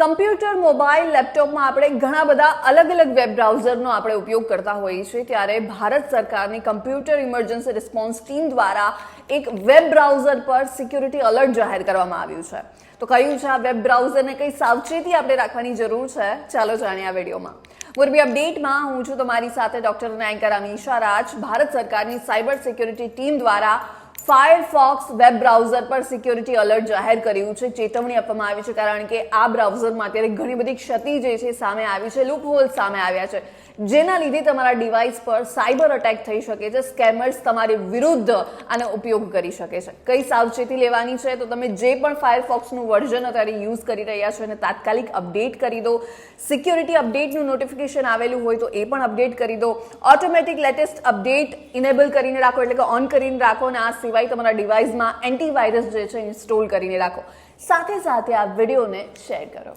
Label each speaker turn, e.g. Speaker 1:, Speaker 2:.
Speaker 1: Computer, mobile, લેપટોપમાં આપણે ઘણા બધા અલગ અલગ વેબ બ્રાઉઝરનો આપણે ઉપયોગ કરતા હોઈએ છીએ. ત્યારે ભારત સરકારની કમ્પ્યુટર ઇમરજન્સી રિસ્પોન્સ ટીમ દ્વારા એક વેબ બ્રાઉઝર પર સિક્યુરિટી એલર્ટ જાહેર કરવામાં આવ્યું છે. તો કયું છે, આ વેબ બ્રાઉઝરને કઈ સાવચેતી આપણે રાખવાની જરૂર છે? ચાલો જાણીએ આ વિડીયોમાં. મોરબી અપડેટમાં હું છું તમારી સાથે ડોક્ટર અને એન્કર અમીશા રાજ. ભારત સરકારની સાયબર સિક્યુરિટી ટીમ દ્વારા ફાયરફોક્સ વેબ બ્રાઉઝર પર સિક્યોરિટી એલર્ટ જાહેર કર્યું છે. ચેતવણી આપવામાં આવી છે કારણ કે આ બ્રાઉઝરમાં અત્યારે ઘણી બધી ક્ષતિ જે છે સામે આવી છે લૂપ હોલ સામે આવ્યા છે. જેના લીધે તમારા ડિવાઇસ પર સાયબર અટેક થઈ શકે છે. સ્કેમર્સ તમારી વિરુદ્ધ આનો ઉપયોગ કરી શકે છે. કઈ સાવચેતી લેવાની છે? તો તમે જે પણ ફાયરફોક્સનું વર્ઝન અત્યારે યુઝ કરી રહ્યા છો એને તાત્કાલિક અપડેટ કરી દો. સિક્યોરિટી અપડેટનું નોટિફિકેશન આવેલું હોય તો એ પણ અપડેટ કરી દો. ઓટોમેટિક લેટેસ્ટ અપડેટ ઇનેબલ કરીને રાખો, એટલે કે ઓન કરીને રાખો અને આ સિવાય તમારા ડિવાઇસમાં એન્ટીવાયરસ જે છે ઇન્સ્ટોલ કરીને રાખો. સાથે સાથે આ વિડીયોને શેર કરો.